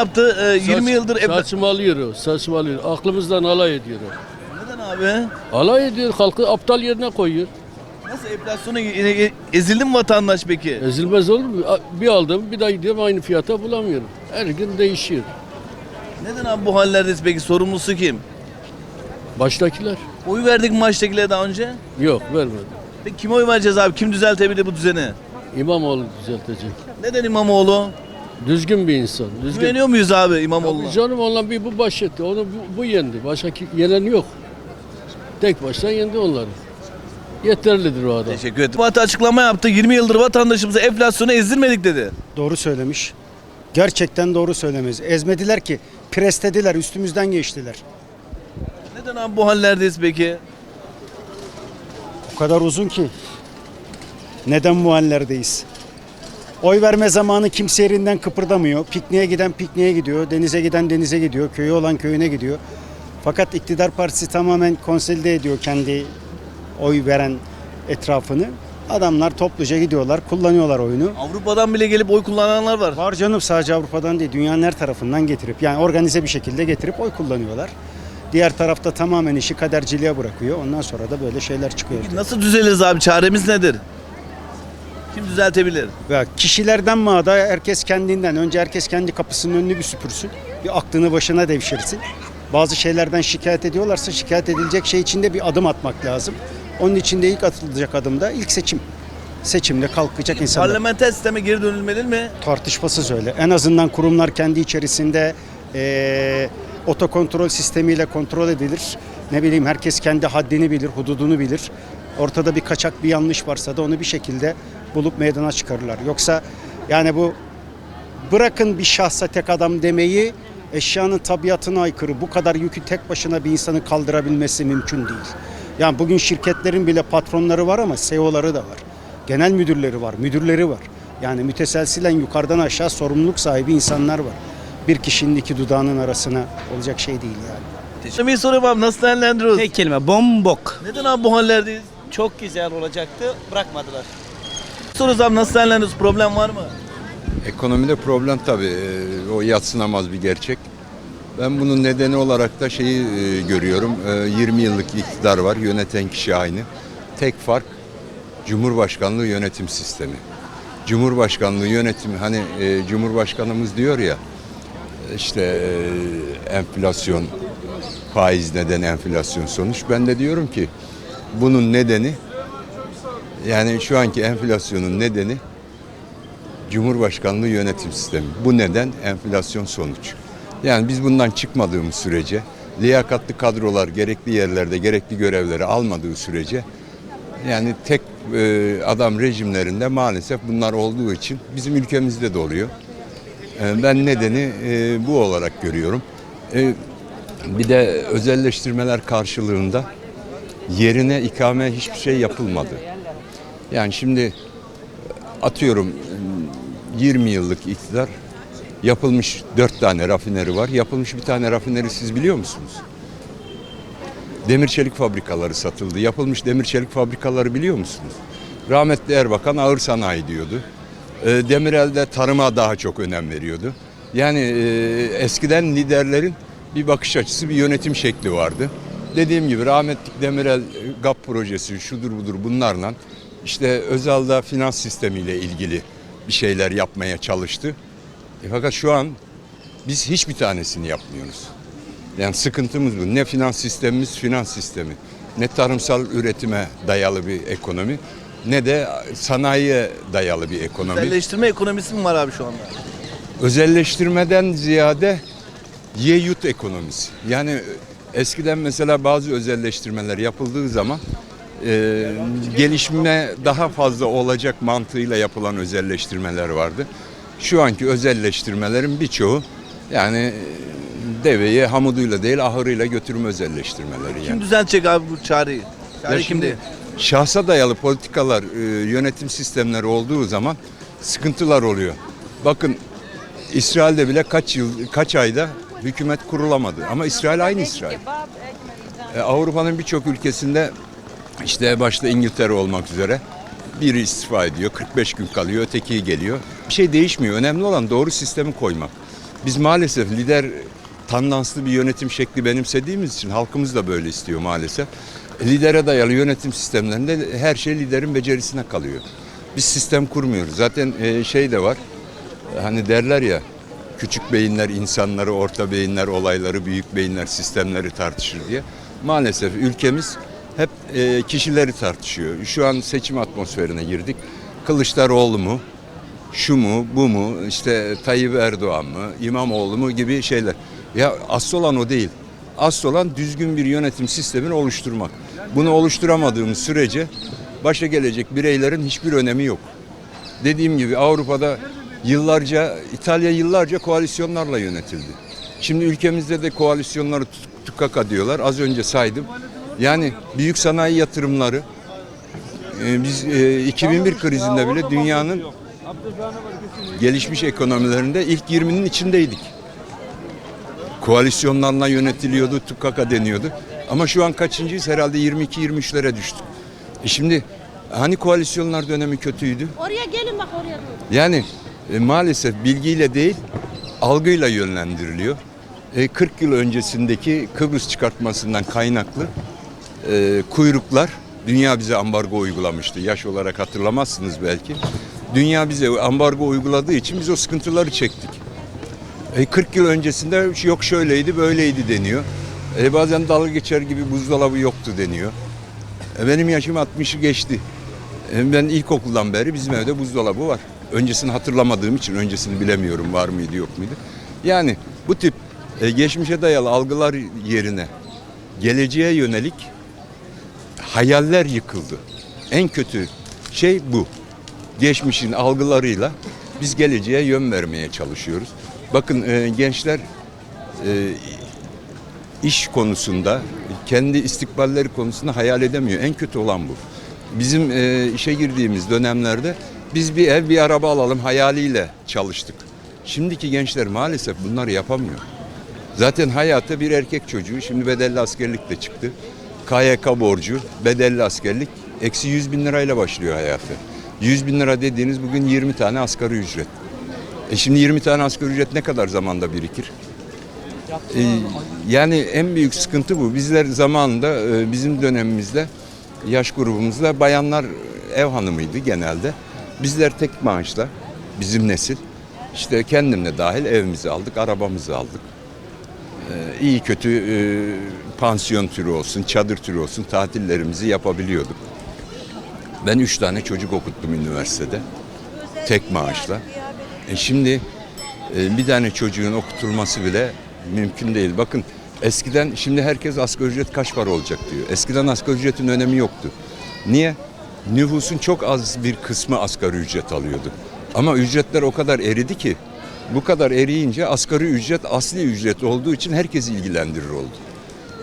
yaptı. Ee, 20 Saç- yıldır evla- Saçmalıyor o, saçmalıyor. Aklımızdan alay ediyor o. Neden abi? Alay ediyor, halkı aptal yerine koyuyor. Nasıl enflasyona e- e- ezildi mi vatandaş peki? Ezilmez olur mu? A- Bir aldım, bir daha gidiyorum aynı fiyata bulamıyorum. Her gün değişiyor. Neden abi bu hallerdeyiz peki? Sorumlusu kim? Baştakiler? Oy verdik mi maçtakilere daha önce? Yok, vermedi. Peki kime oy vereceğiz abi? Kim düzeltebilir bu düzeni? İmamoğlu düzeltecek. Neden İmamoğlu? Düzgün bir insan. Düzgün. Güveniyor muyuz abi İmamoğlu'na? Tabii Canım onunla bir bu baş etti. Onu bu, bu yendi. Başka ki- yenen yok. Tek başına yendi onları. Yeterlidir o adam. Teşekkür ederim. Fatih açıklama yaptı. 20 yıldır vatandaşımızı enflasyona ezdirmedik dedi. Doğru söylemiş. Gerçekten doğru söylemez. Ezmediler ki. Preslediler, üstümüzden geçtiler. Neden abi bu hallerdeyiz peki? O kadar uzun ki. Neden bu hallerdeyiz? Oy verme zamanı kimse yerinden kıpırdamıyor. Pikniğe giden pikniğe gidiyor. Denize giden denize gidiyor. Köyü olan köyüne gidiyor. Fakat iktidar partisi tamamen konsolide ediyor kendi oy veren etrafını. Adamlar topluca gidiyorlar, kullanıyorlar oyunu. Avrupa'dan bile gelip oy kullananlar var. Var canım sadece Avrupa'dan değil dünyanın her tarafından getirip yani organize bir şekilde getirip oy kullanıyorlar. Diğer tarafta tamamen işi kaderciliğe bırakıyor. Ondan sonra da böyle şeyler çıkıyor. ortaya. Nasıl düzeliriz abi? Çaremiz nedir? Kim düzeltebilir? Ve kişilerden mi ada herkes kendinden. Önce herkes kendi kapısının önünü bir süpürsün. Bir aklını başına devşirsin. Bazı şeylerden şikayet ediyorlarsa şikayet edilecek şey içinde bir adım atmak lazım. Onun için de ilk atılacak adım da ilk seçim. Seçimde kalkacak insanlar. Parlamenter sisteme geri dönülmeli mi? Tartışmasız öyle. En azından kurumlar kendi içerisinde eee otokontrol sistemiyle kontrol edilir. Ne bileyim herkes kendi haddini bilir, hududunu bilir. Ortada bir kaçak bir yanlış varsa da onu bir şekilde bulup meydana çıkarırlar. Yoksa yani bu bırakın bir şahsa tek adam demeyi eşyanın tabiatına aykırı. Bu kadar yükü tek başına bir insanın kaldırabilmesi mümkün değil. Yani bugün şirketlerin bile patronları var ama CEO'ları da var. Genel müdürleri var, müdürleri var. Yani müteselsilen yukarıdan aşağı sorumluluk sahibi insanlar var. Bir kişinin iki dudağının arasına olacak şey değil yani. Teşekkür soruyorum abi nasıl değerlendiriyoruz? Tek kelime bombok. Neden abi bu hallerdeyiz? Çok güzel olacaktı bırakmadılar. Soruyoruz abi nasıl değerlendiriyoruz? Problem var mı? Ekonomide problem tabii. Ee, O yatsınamaz bir gerçek. Ben bunun nedeni olarak da şeyi e, görüyorum. Ee, 20 yıllık iktidar var. Yöneten kişi aynı. Tek fark Cumhurbaşkanlığı yönetim sistemi. Cumhurbaşkanlığı yönetimi hani e, Cumhurbaşkanımız diyor ya işte e, enflasyon faiz neden enflasyon sonuç. Ben de diyorum ki bunun nedeni yani şu anki enflasyonun nedeni Cumhurbaşkanlığı yönetim sistemi. Bu neden enflasyon sonuç. Yani biz bundan çıkmadığımız sürece, liyakatlı kadrolar gerekli yerlerde gerekli görevleri almadığı sürece yani tek e, adam rejimlerinde maalesef bunlar olduğu için bizim ülkemizde de oluyor. E, ben nedeni e, bu olarak görüyorum. E, bir de özelleştirmeler karşılığında yerine ikame hiçbir şey yapılmadı. Yani şimdi atıyorum 20 yıllık iktidar yapılmış 4 tane rafineri var. Yapılmış bir tane rafineri siz biliyor musunuz? Demir çelik fabrikaları satıldı. Yapılmış demir çelik fabrikaları biliyor musunuz? Rahmetli Erbakan ağır sanayi diyordu. E, Demirel'de tarıma daha çok önem veriyordu. Yani e, eskiden liderlerin bir bakış açısı, bir yönetim şekli vardı. Dediğim gibi rahmetli Demirel GAP projesi şudur budur bunlarla işte Özal'da finans sistemiyle ilgili bir şeyler yapmaya çalıştı. E, fakat şu an biz hiçbir tanesini yapmıyoruz. Yani sıkıntımız bu. Ne finans sistemimiz finans sistemi. Ne tarımsal üretime dayalı bir ekonomi ne de sanayiye dayalı bir ekonomi. Özelleştirme ekonomisi mi var abi şu anda? Özelleştirmeden ziyade ye yut ekonomisi. Yani eskiden mesela bazı özelleştirmeler yapıldığı zaman e, gelişme daha fazla olacak mantığıyla yapılan özelleştirmeler vardı. Şu anki özelleştirmelerin birçoğu yani e, deveyi hamuduyla değil ahırıyla götürme özelleştirmeleri yani. Kim düzeltecek abi bu çareyi? Çare Ya kimdi? şimdi şahsa dayalı politikalar, e, yönetim sistemleri olduğu zaman sıkıntılar oluyor. Bakın İsrail'de bile kaç yıl, kaç ayda hükümet kurulamadı. Ama İsrail aynı İsrail. E, Avrupa'nın birçok ülkesinde işte başta İngiltere olmak üzere biri istifa ediyor, 45 gün kalıyor, öteki geliyor. Bir şey değişmiyor. Önemli olan doğru sistemi koymak. Biz maalesef lider tandanslı bir yönetim şekli benimsediğimiz için halkımız da böyle istiyor maalesef. Lidere dayalı yönetim sistemlerinde her şey liderin becerisine kalıyor. Biz sistem kurmuyoruz. Zaten e, şey de var. Hani derler ya küçük beyinler insanları, orta beyinler olayları, büyük beyinler sistemleri tartışır diye. Maalesef ülkemiz hep e, kişileri tartışıyor. Şu an seçim atmosferine girdik. Kılıçdaroğlu mu, şu mu, bu mu, işte Tayyip Erdoğan mı, İmamoğlu mu gibi şeyler. Ya asıl olan o değil. Asıl olan düzgün bir yönetim sistemini oluşturmak. Bunu oluşturamadığımız sürece başa gelecek bireylerin hiçbir önemi yok. Dediğim gibi Avrupa'da yıllarca, İtalya yıllarca koalisyonlarla yönetildi. Şimdi ülkemizde de koalisyonları tukaka diyorlar. Az önce saydım. Yani büyük sanayi yatırımları, e, biz e, 2001 krizinde bile dünyanın gelişmiş ekonomilerinde ilk 20'nin içindeydik. Koalisyonlarla yönetiliyordu, tukaka deniyordu. Ama şu an kaçıncıyız? Herhalde 22-23'lere düştük. E şimdi hani koalisyonlar dönemi kötüydü? Oraya gelin bak oraya doğru. Yani e, maalesef bilgiyle değil, algıyla yönlendiriliyor. E, 40 yıl öncesindeki Kıbrıs çıkartmasından kaynaklı e, kuyruklar, dünya bize ambargo uygulamıştı. Yaş olarak hatırlamazsınız belki. Dünya bize ambargo uyguladığı için biz o sıkıntıları çektik. E, 40 yıl öncesinde yok şöyleydi böyleydi deniyor. E, bazen dalga geçer gibi buzdolabı yoktu deniyor. E, benim yaşım 60'ı geçti. E, Ben ilkokuldan beri bizim evde buzdolabı var. Öncesini hatırlamadığım için öncesini bilemiyorum var mıydı yok muydu. Yani bu tip e, geçmişe dayalı algılar yerine geleceğe yönelik hayaller yıkıldı. En kötü şey bu. Geçmişin algılarıyla biz geleceğe yön vermeye çalışıyoruz. Bakın e, gençler e, iş konusunda, kendi istikballeri konusunda hayal edemiyor. En kötü olan bu. Bizim e, işe girdiğimiz dönemlerde biz bir ev, bir araba alalım hayaliyle çalıştık. Şimdiki gençler maalesef bunları yapamıyor. Zaten hayata bir erkek çocuğu, şimdi bedelli askerlik de çıktı. KYK borcu, bedelli askerlik, eksi 100 bin lirayla başlıyor hayatı. 100 bin lira dediğiniz bugün 20 tane asgari ücret. E şimdi 20 tane asgari ücret ne kadar zamanda birikir? E, yani en büyük sıkıntı bu. Bizler zamanında e, bizim dönemimizde yaş grubumuzda bayanlar ev hanımıydı genelde. Bizler tek maaşla bizim nesil işte kendimle dahil evimizi aldık, arabamızı aldık. E, iyi kötü e, pansiyon türü olsun, çadır türü olsun tatillerimizi yapabiliyorduk. Ben üç tane çocuk okuttum üniversitede. Tek maaşla. E şimdi e, bir tane çocuğun okutulması bile mümkün değil. Bakın eskiden şimdi herkes asgari ücret kaç para olacak diyor. Eskiden asgari ücretin önemi yoktu. Niye? Nüfusun çok az bir kısmı asgari ücret alıyordu. Ama ücretler o kadar eridi ki bu kadar eriyince asgari ücret asli ücret olduğu için herkes ilgilendirir oldu.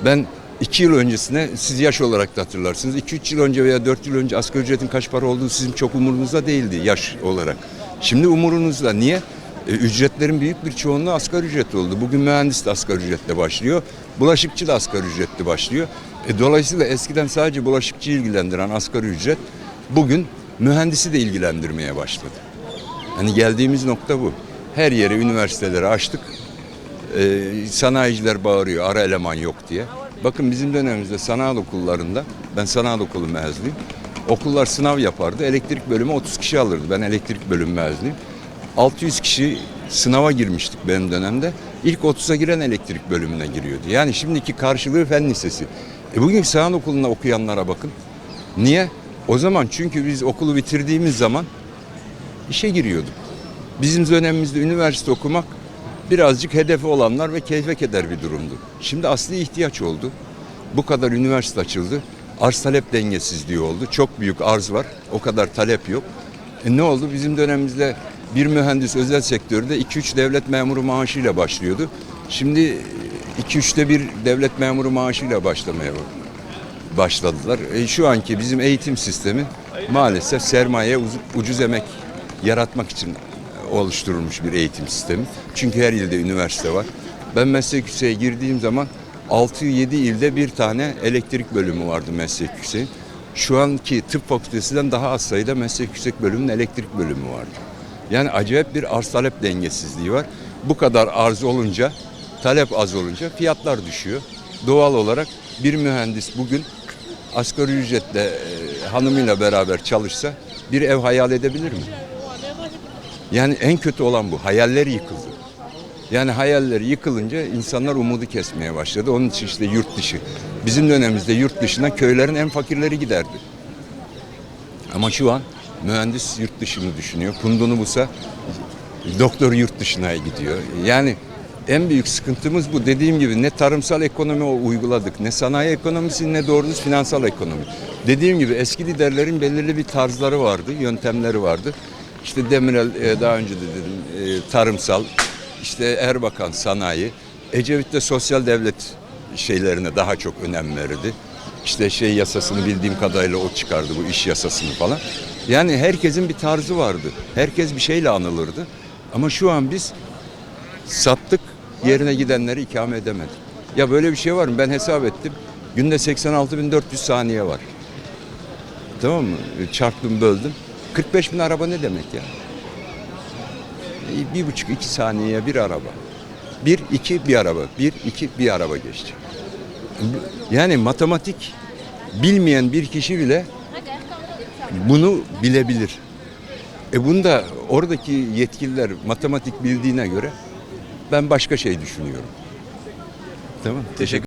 Ben iki yıl öncesine siz yaş olarak da hatırlarsınız. 2-3 yıl önce veya 4 yıl önce asgari ücretin kaç para olduğu sizin çok umurunuzda değildi yaş olarak. Şimdi umurunuzda. Niye? E, ücretlerin büyük bir çoğunluğu asgari ücret oldu. Bugün mühendis de asgari ücretle başlıyor. Bulaşıkçı da asgari ücretli başlıyor. E, dolayısıyla eskiden sadece bulaşıkçı ilgilendiren asgari ücret bugün mühendisi de ilgilendirmeye başladı. Hani geldiğimiz nokta bu. Her yere üniversiteleri açtık. Ee, sanayiciler bağırıyor ara eleman yok diye. Bakın bizim dönemimizde sanat okullarında, ben sanat okulu mezunuyum. Okullar sınav yapardı. Elektrik bölümü 30 kişi alırdı. Ben elektrik bölümü mezunuyum. 600 kişi sınava girmiştik benim dönemde. İlk 30'a giren elektrik bölümüne giriyordu. Yani şimdiki karşılığı fen lisesi. E bugünkü sanat okulunda okuyanlara bakın. Niye? O zaman çünkü biz okulu bitirdiğimiz zaman işe giriyorduk. Bizim dönemimizde üniversite okumak birazcık hedefi olanlar ve keyfe keder bir durumdu. Şimdi asli ihtiyaç oldu. Bu kadar üniversite açıldı. Arz talep dengesizliği oldu. Çok büyük arz var. O kadar talep yok. E ne oldu? Bizim dönemimizde bir mühendis özel sektörde 2-3 devlet memuru maaşıyla başlıyordu. Şimdi 2-3'te bir devlet memuru maaşıyla başlamaya başladılar. E, şu anki bizim eğitim sistemi maalesef sermaye ucuz emek yaratmak için oluşturulmuş bir eğitim sistemi. Çünkü her ilde üniversite var. Ben meslek yükseğe girdiğim zaman 6-7 ilde bir tane elektrik bölümü vardı meslek yükseğin. Şu anki tıp fakültesinden daha az sayıda meslek yüksek bölümünün elektrik bölümü vardı. Yani acayip bir arz talep dengesizliği var. bu kadar arz olunca, talep az olunca fiyatlar düşüyor. Doğal olarak bir mühendis bugün asgari ücretle e, hanımıyla beraber çalışsa bir ev hayal edebilir mi? Yani en kötü olan bu. Hayaller yıkıldı. Yani hayalleri yıkılınca insanlar umudu kesmeye başladı. Onun için işte yurt dışı. Bizim dönemimizde yurt dışına köylerin en fakirleri giderdi. Ama şu an mühendis yurt dışını düşünüyor. Kundunu bulsa doktor yurt dışına gidiyor. Yani en büyük sıkıntımız bu. Dediğim gibi ne tarımsal ekonomi uyguladık, ne sanayi ekonomisi, ne doğru finansal ekonomi. Dediğim gibi eski liderlerin belirli bir tarzları vardı, yöntemleri vardı. İşte Demirel e, daha önce de dedim e, tarımsal, işte Erbakan sanayi, Ecevit de sosyal devlet şeylerine daha çok önem verdi. İşte şey yasasını bildiğim kadarıyla o çıkardı bu iş yasasını falan. Yani herkesin bir tarzı vardı. Herkes bir şeyle anılırdı. Ama şu an biz sattık yerine gidenleri ikame edemedik. Ya böyle bir şey var mı? Ben hesap ettim. Günde 86.400 saniye var. Tamam mı? Çarptım böldüm. 45 bin araba ne demek ya? Bir buçuk iki saniyeye bir araba. Bir iki bir araba. Bir iki bir araba geçti. Yani matematik bilmeyen bir kişi bile bunu bilebilir. E bunda oradaki yetkililer matematik bildiğine göre ben başka şey düşünüyorum. Tamam. Teşekkür